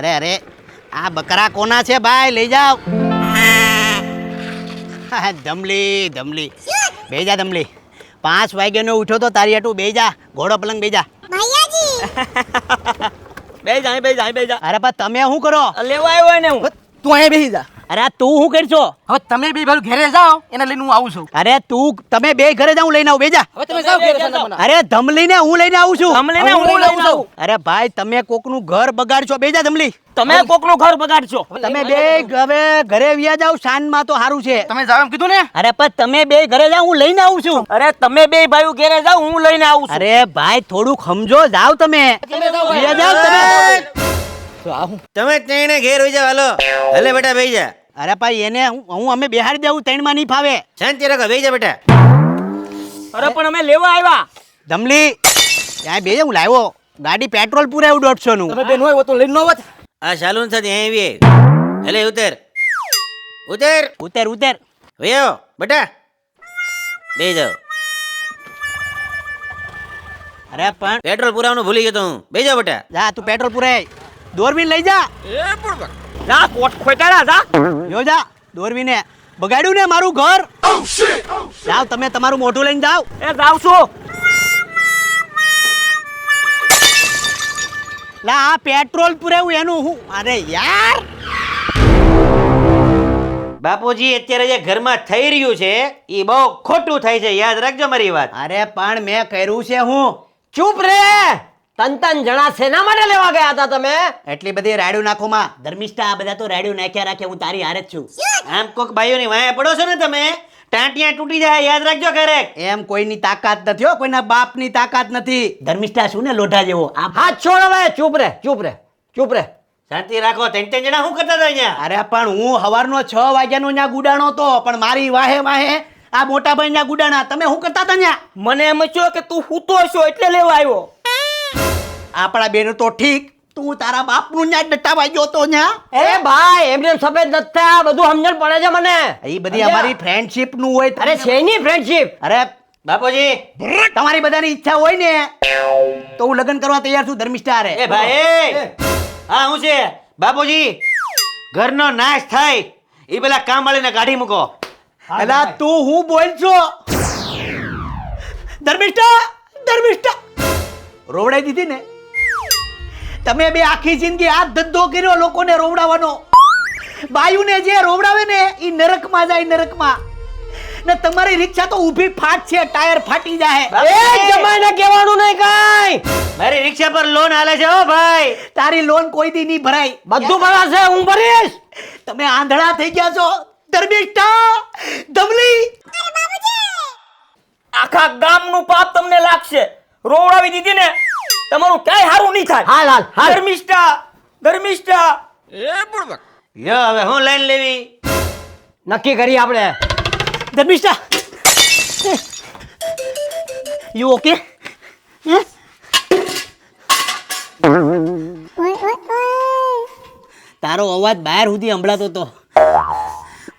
અરે અરે આ બકરા કોના છે ભાઈ? લઈ જાઓ. હા, ધમલી ધમલી. બે જા ધમલી. પાંચ વાગ્યાનો ઉઠ્યો તો તારી હાટું બે જા ઘોડો પલંગ બે જા બે જાય બે જાય બે જા અરે પણ તમે શું કરો? લેવા આવ્યો ને હું. તું અહીંયા બેસી જા. અરે તું શું કરશો? હવે તમે બે ભાઈ ઘરે જાઓ એને લઈને હું આવું છું. અરે તું તમે બે ઘરે જાઉં લઈને આવું બેજા. હવે તમે જાઓ ઘરે અરે ધમલી ને હું લઈને આવું છું. ધમલી ને હું લઈને આવું છું. અરે ભાઈ તમે કોકનું ઘર બગાડશો. બેજા ધમલી. તમે કોકનું ઘર બગાડશો. તમે બે હવે ઘરે વ્યા જાવ શાનમાં તો સારું છે. તમે જાવ એમ કીધું ને? અરે પણ તમે બે ઘરે જાઓ હું લઈને આવું છું. અરે તમે બે ભાઈઓ ઘેરે જાઓ હું લઈને આવું છું. અરે ભાઈ થોડુંક સમજો જાવ તમે. જાઓ. જાવ તમે. તો તમે ત્રણે ઘેર હોય જાવ હાલો. હલે બેટા બેહી જા. અરે ભાઈ એને હું હું અમે બેહાડી દેવું ત્રણમાં નહીં ફાવે. શાંતિ રાખો બેહી જા બેટા. અરે પણ અમે લેવા આવ્યા. ધમલી ત્યાં બે હું લાવ્યો. ગાડી પેટ્રોલ પુરાયું દોઢસો નું તમે બેન હોય તો લઈને ન આવત આ શાલુન સાથે અહીં આવી હલે ઉતર. ઉતર. ઉતર ઉતર. વયો બેટા. બેહી જાઓ. અરે પણ પેટ્રોલ પુરાવાનું ભૂલી ગયો તો હું. બેહી જાઓ બેટા. જા તું પેટ્રોલ પુરાય. દોરવીને લઈ જા. જા કોટ ખોટાડા જા. જો જા દોરબીને બગાડ્યું ને મારું ઘર. જાવ તમે તમારું મોઢું લઈને જાવ એ જાવ છું. લા આ પેટ્રોલ પુરાયું એનું હું. અરે યાર. બાપુજી અત્યારે જે ઘરમાં થઈ રહ્યું છે એ બહુ ખોટું થાય છે. યાદ રાખજો મારી વાત. અરે પણ મેં કર્યું છે હું. ચૂપ રે. તન તન જણા શેના માટે લેવા ગયા હતા તમે? એટલી બધી રાડ્યું નાખો માં. ધર્મિષ્ઠા આ બધા તો રાડ્યું નાખ્યા રાખે હું તારી હારે જ છું. આમ કોક ભાઈઓની વાયા પડો છો ને તમે? ટાંટિયા તૂટી જાય યાદ રાખજો ઘરે એમ કોઈની તાકાત નથી હો કોઈના બાપની તાકાત નથી. ધર્મિષ્ઠા શું ને લોઢા જેવો? આ હાથ છોડ હવે ચૂપ રે ચૂપ રે ચૂપ રે. શાંતિ રાખો ત્રણ ત્રણ જણા શું કરતા હતા અહીંયા? અરે પણ હું સવારનો છ વાગ્યાનો ત્યાં ગુડાણો તો પણ મારી વાહે વાહે આ મોટા ભાઈ ના ગુડાણા તમે શું કરતા હતા ત્યાં મને એમ થયો કે તું સૂતો છો એટલે લેવા આવ્યો. આપણા બેન તો ઠીક. તું તારા બાપનું ન્યા ડટ્ટા વાગ્યો તો ન્યા? એ ભાઈ એમને સફેદ નથી બધું સમજણ પડે છે મને. એ બધી અમારી ફ્રેન્ડશિપનું હોય અરે શેની ફ્રેન્ડશિપ અરે બાપુજી તમારી બધાની ઈચ્છા હોય ને તો હું લગ્ન કરવા તૈયાર છું ધર્મિષ્ઠા અરે એ ભાઈ હા હું છે? બાપુજી ઘરનો નાશ થાય. એ પેલા કામ વાળીને કાઢી મૂકો અલા તું હું બોલ છો? ધર્મિષ્ઠા ધર્મિષ્ઠા! રોવડાઈ દીધી ને? તમે બે આખી જિંદગી આ ધંધો કર્યો લોકોને રોવડાવવાનો. બાયુને જે રોવડાવે ને એ નરકમાં જાય નરકમાં. ને તમારી રિક્ષા તો ઊભી ફાટ છે ટાયર ફાટી જાય એ જમાઈને કહેવાનું નહીં કાઈ. મારી રિક્ષા પર લોન હાલે છે ઓ ભાઈ. તારી લોન કોઈ દી નહીં ભરાય. બધું ભરાશે હું ભરીશ. તમે આંધળા થઈ ગયા છો ધર્મિષ્ઠા. ધમલી. આખા ગામનું પાપ તમને લાગશે. રોવડાવી દીધી ને. તમારું ક્યાંય સારું નહીં થાય. હાલ હાલ હાલ. ધર્મિષ્ઠા ધર્મિષ્ઠા. યો હવે હું લાઈન લેવી. નક્કી કરી આપણે. ધર્મિષ્ઠા. યુ ઓકે તારો અવાજ બહાર સુધી સંભળાતો તો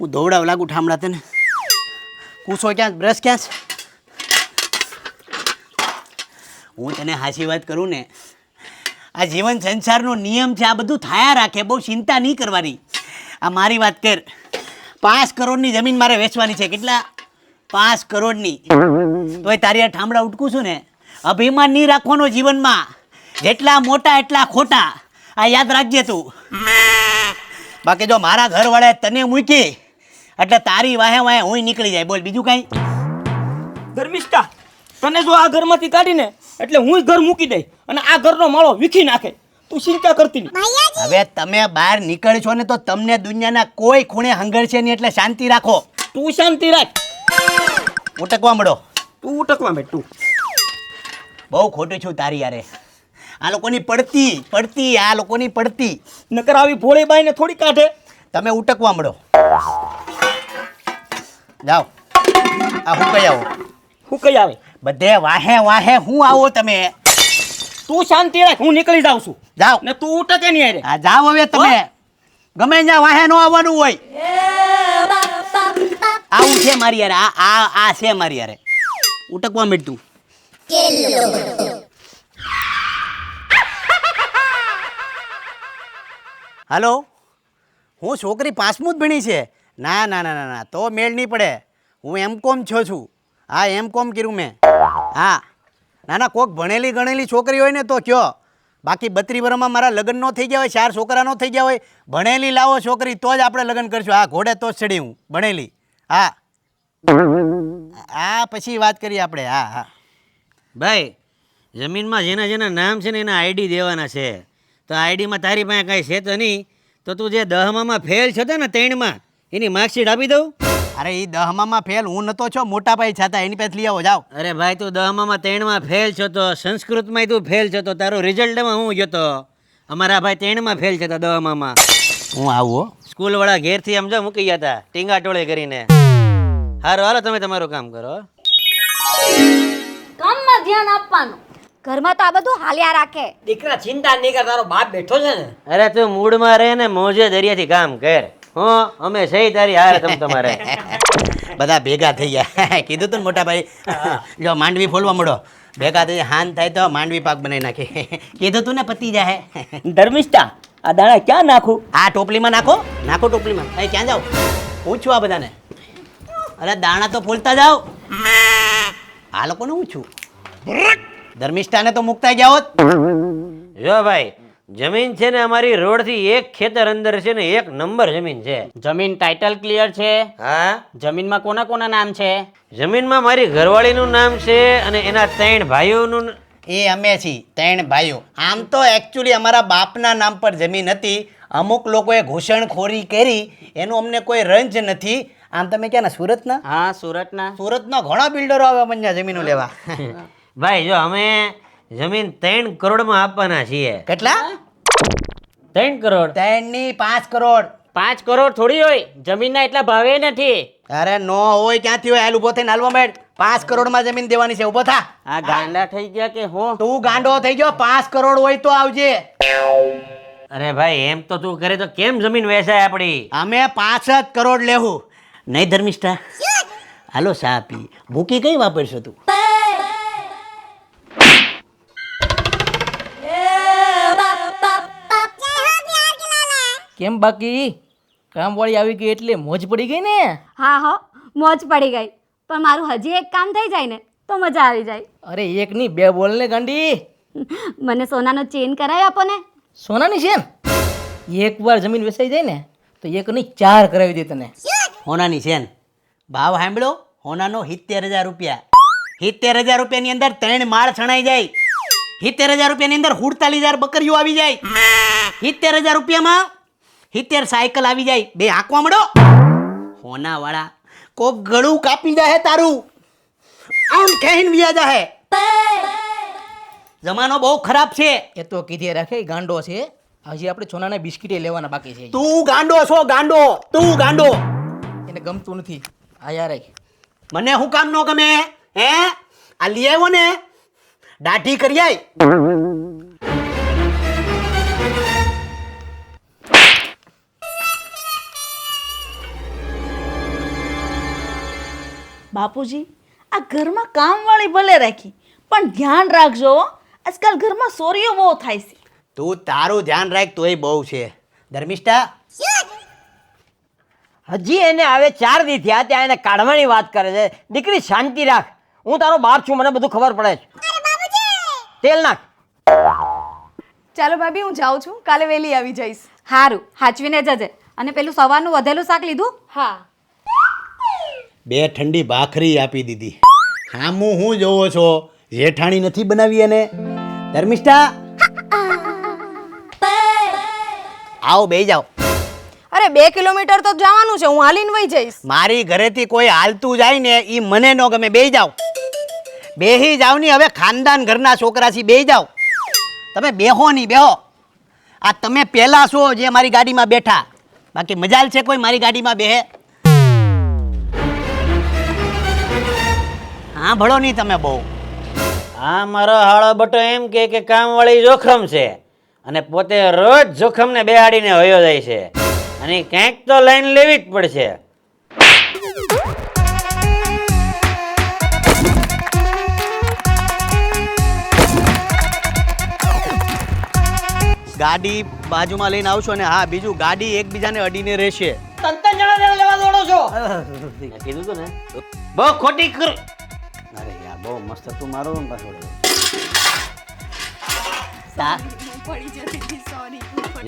હું ધોવડાવ લાગુ ઠામડા તને. કૂસો ક્યાં બ્રશ ક્યાં છે હું તને હાસી વાત કરું ને, આ જીવન સંસારનો નિયમ છે, આ બધું થયા રાખે, બહુ ચિંતા નહીં કરવાની. આ મારી વાત કર. પાંચ કરોડની જમીન મારે વેચવાની છે, કેટલા? પાંચ કરોડની. તોય તારી આ ઠામડા ઉટકું છું ને, અભિમાન નહીં રાખવાનો જીવનમાં. જેટલા મોટા, એટલા ખોટા. આ યાદ રાખજે તું. બાકી જો મારા ઘરવાળાએ તને મૂકી, એટલે તારી વાહે વાહે હું નીકળી જાય. બોલ, બીજું કાંઈ? ધર્મિષ્ઠા તને જો આ ઘરમાંથી કાઢીને એટલે હું ઘર મૂકી દઈ અને આ ઘરનો માળો વીખી નાખે. તું ચિંતા કરતી નહીં. હવે તમે બહાર નીકળશો ને તો તમને દુનિયાના કોઈ ખૂણે હંગર છે નહીં એટલે શાંતિ રાખો. તું શાંતિ રાખ. ઉટકવા મળો તું ઉટકવા બેઠ તું. બહુ ખોટું છું તારી યારે. આ લોકોની પડતી પડતી આ લોકોની પડતી. નકર આવી ભોળી બાઈને થોડી કાઢે. તમે ઉટકવા મળો જાઓ. આ હું કઈ આવો? હું કઈ આવે? બધે વાહે વાહે હું આવો તમે. તું શાંતિ રાખ હું નીકળી જાઉં છું. જાઓ. ને તું ઉટકે નહીં અરે આ જાઓ હવે તમે. ગમે ત્યાં વાહે નો આવવાનું હોય. આવું છે મારી યારે આ આ આ છે મારી યારે ઉટકવા મીઠું. હાલો? હું છોકરી પાંચમું જ ભણી છે. ના ના ના ના ના તો મેળ નહીં પડે. હું એમ કોમ છો છું. હા, એમ કોમ કર્યું મેં. હા. ના ના કોક ભણેલી ગણેલી છોકરી હોય ને તો કયો. બાકી બત્રી વર્ષમાં મારા લગ્ન ન થઈ ગયા હોય, ચાર છોકરા ન થઈ ગયા હોય, ભણેલી લાવો છોકરી, તો જ આપણે લગ્ન કરશું. હા, ઘોડે તો જ ચડી હું, ભણેલી. હા. હા પછી વાત કરીએ આપણે. હા હા. ભાઈ, જમીનમાં જેના જેના નામ છે ને એના આઈડી દેવાના છે. તો આઈડીમાં તારી પાસે કાંઈ છે તો નહીં. તો તું જે દહમામાં ફેલ છો ને ત્રણમાં એની માર્કશીટ આપી દઉં. અરે એ દહમામાં ફેલ. હું નતો છો મોટા ભાઈ છાતા એની પાસે લઈ આવો જાઓ. અરે ભાઈ તું દહમામાં ત્રણમાં ફેલ છો તો સંસ્કૃતમાં તું ફેલ છો તો તારું રિઝલ્ટમાં હું જતો અમારા ભાઈ ત્રણમાં ફેલ છે તો દહમામાં. હું આવું હો. સ્કૂલવાળા ઘેરથી સમજો જો મૂકી ગયા હતા ટીંગા ટોળે કરીને. હારો હાલો તમે તમારું કામ કરો કામમાં ધ્યાન આપવાનું. ઘરમાં તો આ બધું હાલ્યા રાખે. દીકરા ચિંતા નહીં કર તારો બાપ બેઠો છે ને. અરે તું મૂડમાં રહે ને મોજે દરિયાથી કામ કર. હું અમે સહી તારી હારે તમ તમારે. બધા ભેગા થઈ ગયા. કીધું તું ને મોટા ભાઈ. જો માંડવી ફોલવા મળો. ભેગા થઈ હાન થાય તો માંડવી પાક બનાવી નાખી. કીધું તું ને પતી જાય ધર્મિષ્ઠા આ દાણા ક્યાં નાખું? આ ટોપલીમાં નાખો. નાખો ટોપલીમાં. અહીં ક્યાં જાઓ? પૂછું આ બધાને. અરે દાણા તો ફોલતા જાઓ. આ લોકોને હું છું? ધર્મિષ્ઠાને તો મુકતા જાઓ જો ભાઈ જમીન છે ને અમારી રોડથી એક ખેતર અંદર છે ને એક નંબર જમીન છે. જમીન ટાઇટલ ક્લિયર છે? હા. જમીનમાં કોના કોના નામ છે? જમીનમાં મારી ઘરવાળીનું નામ છે અને એના ત્રણ ભાઈઓનું ન- એ અમે છીએ ત્રણ ભાઈઓ. આમ તો એકચ્યુઅલી અમારા બાપના નામ પર જમીન હતી. અમુક લોકોએ ઘૂસણખોરી કરી એનું અમને કોઈ રંજ નથી. આમ તમે ક્યાં ના સુરતના? હા સુરતના. સુરતના ઘણા બિલ્ડરો આવે અમને ત્યાં જમીનો લેવા. ભાઈ જો અમે જમીન ત્રણ કરોડમાં આપવાના છીએ. કેટલા? ત્રણ કરોડ. ત્રણની પાંચ કરોડ. પાંચ કરોડ થોડી હોય. જમીનના એટલા ભાવે નથી. અરે નો હોય ક્યાંથી હોય? હાલ ઊભો થઈને હાલવા મેડ પાંચ કરોડમાં જમીન દેવાની છે ઊભો થા. આ ગાંડા થઈ ગયા કે હું? તું ગાંડો થઈ ગયો પાંચ કરોડ હોય તો આવજે. અરે ભાઈ એમ તો તું કરે તો કેમ જમીન વેચાય આપણી? અમે પાંચ જ કરોડ લેવું નહીં ધર્મિષ્ઠા. હાલો સા પી. ભૂકી કઈ વાપરશો તું કેમ બાકી? કામવાળી આવી ગઈ એટલે મોજ પડી ગઈ ને? હા હો મોજ પડી ગઈ. પણ મારું હજી એક કામ થઈ જાય ને તો મજા આવી જાય. અરે એક ની બે બોલ ને ગાંડી. મને સોનાનો ચેન કરાવી આપો ને. સોનાની છે ને એક વાર જમીન વેચાઈ જાય ને તો એક નહીં ચાર કરાવી દે તને. હોનાની ચેન. ભાવ સાંભળો હોનાનો સિત્તેર હજાર રૂપિયા. સિત્તેર હજાર રૂપિયાની અંદર ત્રણ માળ છણાઈ જાય. સિત્તેર હજાર રૂપિયાની અંદર હુડતાલીસ હજાર બકરીઓ આવી જાય. સિત્તેર હજાર રૂપિયામાં સિત્તેર સાયકલ આવી જાય બે આંકવા મળો. હોના વાળા કોક ગળું કાપી જાહે તારું. આમ કહીને વ્યા જાહે. જમાનો બહુ ખરાબ છે. એ તો કીધે રાખે ગાંડો છે. હજી આપણે સોનાના બિસ્કીટે લેવાના બાકી છે. તું ગાંડો છો ગાંડો તું ગાંડો. એને ગમતું નથી. આ યાર મને શું કામ નો ગમે હે? આ લઈ આવ્યો ને દાઢી કરી આય. બાપુજી આ ઘરમાં કામવાળી ભલે રાખી પણ ધ્યાન રાખજો આજકાલ ઘરમાં ચોરીઓ બહુ થાય છે. તું તારું ધ્યાન રાખ તોય બહુ છે. ધર્મિષ્ઠા? હજી એને હવે ચાર દી થયા ત્યાં એને કાઢવાની વાત કરે છે. દીકરી શાંતિ રાખ. હું તારો બાપ છું મને બધું ખબર પડે છે. તેલ નાખ. ચાલો ભાભી હું જાઉં છું. કાલે વહેલી આવી જઈશ. હારું હાચવીને જજે. અને પેલું સવારનું વધેલું શાક લીધું? હા. બે ઠંડી ભાખરી આપી દીધી. હામું હું જોવો છો? જેઠાણી નથી બનાવી એને? ધર્મિષ્ઠા આવો બે જાઓ. અરે બે કિલોમીટર તો જવાનું છે હું હાલીને વહી જઈશ. મારી ઘરેથી કોઈ હાલતું જાય ને એ મને ન ગમે બે જાઓ. બેહી જાવની હવે ખાનદાન ઘરના છોકરા છી બે જાઓ. તમે બેહો નહીં બેહો. આ તમે પહેલા છો જે મારી ગાડીમાં બેઠા. બાકી મજાલ છે કોઈ મારી ગાડીમાં બેહે? હા ભળો નહીં તમે બહુ. આ મારો હાળો બટો એમ કે કે કામવાળી જોખમ છે. અને પોતે રોજ જોખમને બેહાડીને વયો જાય છે. અને ક્યાંક તો લાઈન લેવી જ પડશે. ગાડી બાજુમાં લઈને આવશો ને હા બીજું ગાડી એકબીજાને અડીને રહેશે. ત્રણ જણા જણા લેવા દોડો છો. કીધું તું ને બહુ ખોટી કર બહુ મસ્ત. તું મારું ને પાછો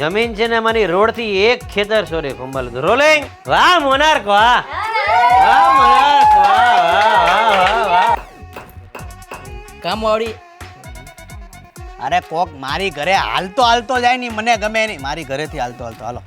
જમીન છે ને અમારી રોડથી એક ખેતર સોરી કુંભલ રોલિંગ વાહ મોનાર્ક વાહ. વાહ મોનાર્ક વાહ વાહ અરે કોક મારી ઘરે હાલતો હાલતો જાય ની મને ગમે નહીં. મારી ઘરેથી હાલતો હાલતો. હાલો.